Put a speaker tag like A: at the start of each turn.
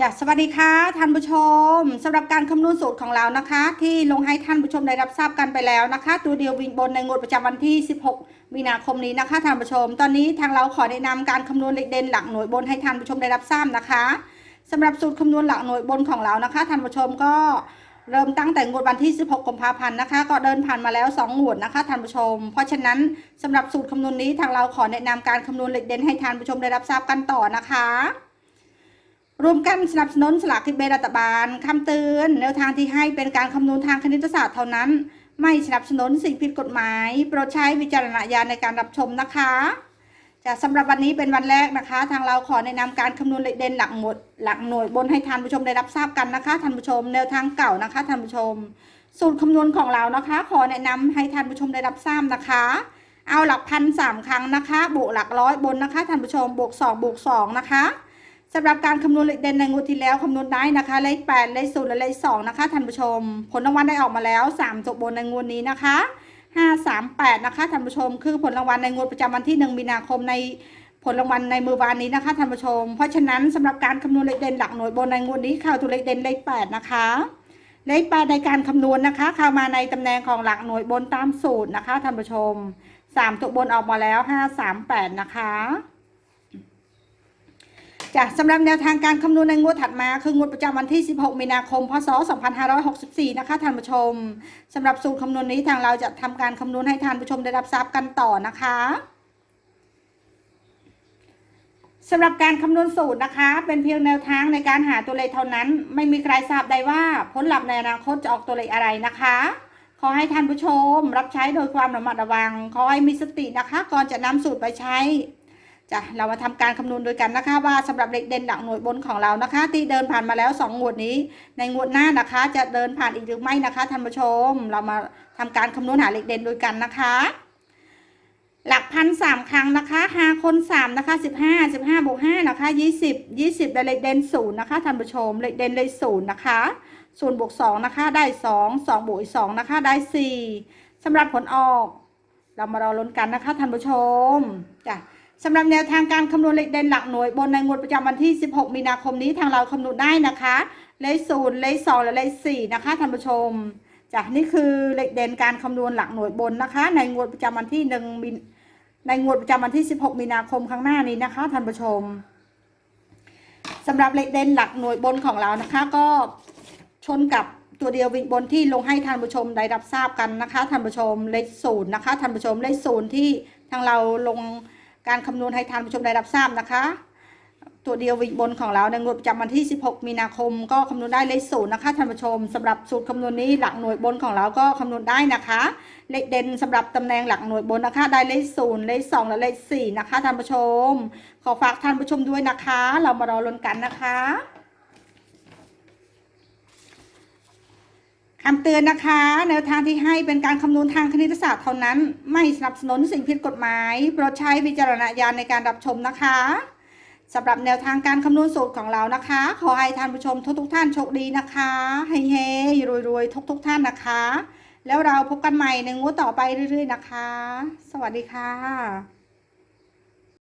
A: จ้ะสวัสดีค่ะท่านผู้ชมสำหรับการคำนวณสูตรของเรานะคะ ที่ลงให้ท่านผู้ชมได้รับทราบกันไปแล้วนะคะ ตัวเดียววิ่งบนในงวดประจำวันที่ 16 มีนาคมนี้นะคะท่านผู้ชม ตอนนี้ทางเราขอแนะนำการคำนวณเลขเด่นหลักหน่วยบนให้ท่านผู้ชมได้รับทราบนะคะสำหรับสูตรคำนวณหลักหน่วยบนของเรานะคะท่านผู้ชมก็เริ่มตั้งแต่งวดวันที่ 16 กุมภาพันธ์นะคะ ก็เดินผ่านมาแล้ว 2 งวดนะคะท่านผู้ชม เพราะฉะนั้นสำหรับสูตรคำนวณนี้ทางเราขอแนะนำการคำนวณเลขเด่นให้ท่านผู้ชมได้รับทราบกันต่อนะคะ รวมกันสนับสนุนสลากกินแบ่งรัฐบาลคำเตือนแนวทางที่ให้เป็นการคำนวณทางคณิตศาสตร์เท่านั้น ไม่สนับสนุนสิ่งผิดกฎหมาย โปรดใช้วิจารณญาณในการรับชมนะคะจะสำหรับวันนี้เป็นวันแรกนะคะ ทางเราขอแนะนำการคำนวณเลขเด่นหลักหมดหลักหน่วยบนให้ท่านผู้ชมได้รับทราบกันนะคะท่านผู้ชมแนวทางเก่านะคะท่านผู้ชม สูตรคำนวณของเรานะคะ ขอแนะนำให้ท่านผู้ชมได้รับทราบนะคะ เอาหลักพันสามครั้งนะคะบวกหลักร้อยบนนะคะท่านผู้ชมบวกสองบวกสองนะคะ สำหรับการคำนวณเลขเด่นในงวดที่แล้วคำนวณได้นะคะเลขแปดเลขศูนย์และเลขสองนะคะท่านผู้ชม ผลรางวัลได้ออกมาแล้วสามจบบนในงวดนี้นะคะห้าสามแปดนะคะท่านผู้ชม คือผลรางวัลในงวดประจำวันที่หนึ่งมีนาคมในผลรางวัลในมือวานนี้นะคะท่านผู้ชม เพราะฉะนั้นสำหรับการคำนวณเลขเด่นหลักหน่วยบนในงวดนี้ข้าวตัวเลขเด่นเลขแปดนะคะเลขแปดในการคำนวณนะคะ เข้ามาในตำแหน่งของหลักหน่วยบนตามสูตรนะคะท่านผู้ชมสามตัวบนออกมาแล้วห้าสามแปดนะคะ จ้ะสำหรับแนวทางการคำนวณในงวดถัดมาคืองวดประจำวันที่ 16 มีนาคม พศ 2564 นะคะท่านผู้ชมสำหรับสูตรคำนวณนี้ทางเราจะทำการคำนวณให้ท่านผู้ชมได้รับทราบกันต่อนะคะสำหรับการคำนวณสูตรนะคะ เป็นเพียงแนวทางในการหาตัวเลขเท่านั้น ไม่มีใครทราบได้ว่าผลลัพธ์ในอนาคตจะออกตัวเลขอะไรนะคะ ขอให้ท่านผู้ชมรับใช้โดยความระมัดระวัง ขอให้มีสตินะคะ ก่อนจะนำสูตรไปใช้ จ้ะเรามาทำการคำนวณโดยกันนะคะว่าสำหรับเลขเด่นหลักหน่วยบนของเรานะคะ ที่เดินผ่านมาแล้ว 2 งวดนี้ ในงวดหน้านะคะ จะเดินผ่านอีกหรือไม่นะคะท่านผู้ชม เรามาทำการคำนวณหาเลขเด่นโดยกันนะคะ หลักพันสามครั้งนะคะห้าคนสามนะคะสิบห้าสิบห้าบวกห้านะคะยี่สิบยี่สิบได้เลขเด่นศูนย์นะคะท่านผู้ชมเลขเด่นเลขศูนย์นะคะศูนย์บวกสองนะคะได้สองสองบวกอีกสองนะคะได้สี่สำหรับผลออก เรามารอลุ้นกันนะคะท่านผู้ชมจ้ะ สำหรับแนวทางการคำนวณเลขเด่นหลักหน่วยบนในงวดประจำวันที่ 16 มีนาคมนี้ทางเราคำนวณได้นะคะ เลขศูนย์เลขสองและเลขสี่นะคะท่านผู้ชมจากนี่คือเลขเด่นการคำนวณหลักหน่วยบนนะคะ ในงวดประจำวันที่หนึ่งมีในงวดประจำวันที่ 16 มีนาคมข้างหน้านี้นะคะท่านผู้ชมสำหรับเลขเด่นหลักหน่วยบนของเรานะคะ ก็ชนกับตัวเดียววิ่งบนที่ลงให้ท่านผู้ชมได้รับทราบกันนะคะท่านผู้ชมเลขศูนย์นะคะท่านผู้ชมเลขศูนย์ที่ทางเราลง การคำนวณให้ท่านผู้ชมได้รับทราบนะคะ ตัวเดียววิบนของเราในงวดประจำวันที่ 16 มีนาคม ก็คำนวณได้เลขศูนย์นะคะท่านผู้ชมสำหรับสูตรคำนวณนี้หลักหน่วยบนของเราก็คำนวณได้นะคะ เลขเด่นสำหรับตำแหน่งหลักหน่วยบนนะคะ ได้เลขศูนย์เลขสองและเลขสี่นะคะท่านผู้ชม ขอฝากท่านผู้ชมด้วยนะคะ เรามารอลุ้นกันนะคะ คำเตือนนะคะ แนวทางที่ให้เป็นการคำนวณทางคณิตศาสตร์เท่านั้น ไม่สนับสนุนสิ่งผิดกฎหมายโปรดใช้วิจารณญาณในการรับชมนะคะสำหรับแนวทางการคำนวณสูตรของเรานะคะ ขอให้ท่านผู้ชมทุกทุกๆท่านโชคดีนะคะเฮ้เฮ้รวยๆ ทุกทุกๆท่านนะคะ แล้วเราพบกันใหม่ในงวดต่อไปเรื่อย ๆ นะคะ สวัสดีค่ะ